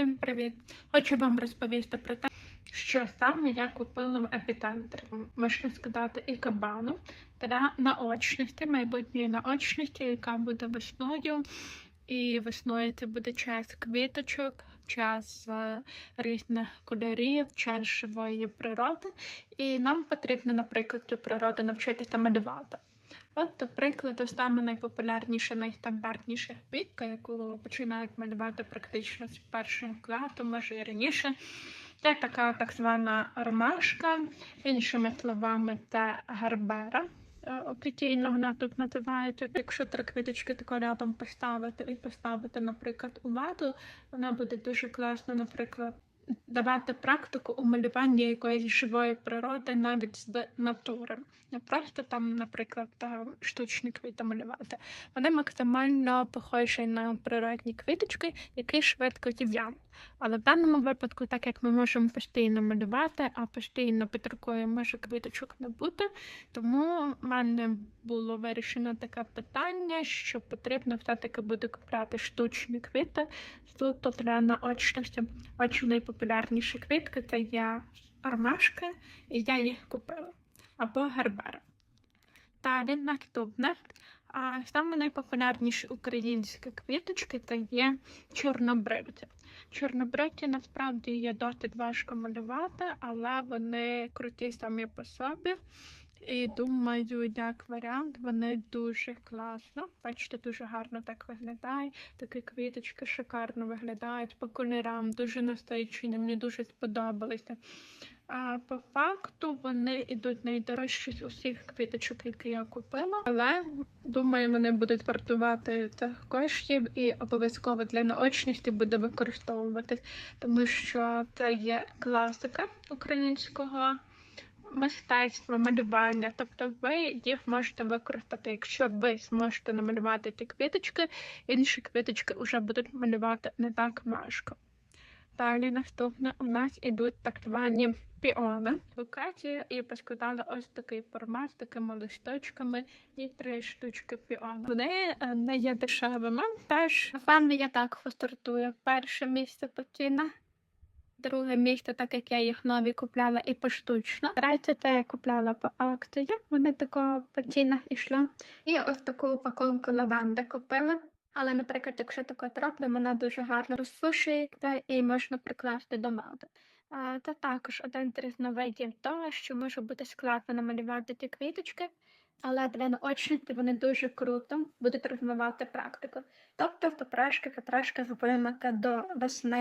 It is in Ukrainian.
Всім привіт! Хочу вам розповісти про те, що саме я купила в епіцентрі. Можна сказати, і кабану для наочності, майбутньої наочності, яка буде весною. І весною це буде час квіточок, час різних кольорів, час живої природи. І нам потрібно, наприклад, цю природу навчитися малювати. От, до прикладу, саме найпопулярніша, найстандартніша квітка, яку починають малювати практично з першого класу, може і раніше. Це така так звана ромашка, іншими словами, це гарбера. Офіційно вона тут називається. Якщо три квіточки тако рядом поставити і поставити, наприклад, у вазу, вона буде дуже класно, наприклад, давати практику у малюванні якоїсь живої природи навіть з натури. Не просто там, наприклад, штучні квіти малювати. Вони максимально похожі на природні квіточки, які швидко зів'януть. Але в даному випадку, так як ми можемо постійно малювати, а постійно під може квіточок не бути, тому в мене було вирішено таке питання, що потрібно все-таки буде купляти штучні квіти суто для наочності. Очі найпопулярніші квітки це є ромашки, і я їх купила. Або гербера. Далі наступне. А саме найпопулярніші українські квіточки це є чорнобривці. Чорнобривці насправді є досить важко малювати, але вони круті самі по собі. І думаю, як варіант, вони дуже класно. Бачите, дуже гарно так виглядає. Такі квіточки шикарно виглядають по кольорам, дуже насичені, мені дуже сподобалися. А по факту вони йдуть найдорожчі з усіх квіточок, які я купила. Але думаю, вони будуть вартувати цих коштів і обов'язково для наочності буде використовуватись, тому що це є класика українського мистецтва, малювання. Тобто ви їх можете використати, якщо ви зможете намалювати ті квіточки, інші квіточки вже будуть малювати не так важко. Далі наступне у нас ідуть так звані піони. Локація і поскладали ось такий формат з такими листочками і три штучки піону. Вони е, не є дешевими. Теж, напевно, я так постартую. Перше місце Патіна. Друге місце, так як я їх нові купляла і поштучно. Третє це я купляла по акції. Вони такого по ішли. І ось таку упаковку лаванди купила. Але, наприклад, якщо таке тропи, вона дуже гарно розсушується і можна прикласти до меди. Це також один з різновидів того, що може бути складно намалювати ті квіточки, але для наочниці вони дуже круто будуть розвивати практику. Тобто потрошки потрошки з до весни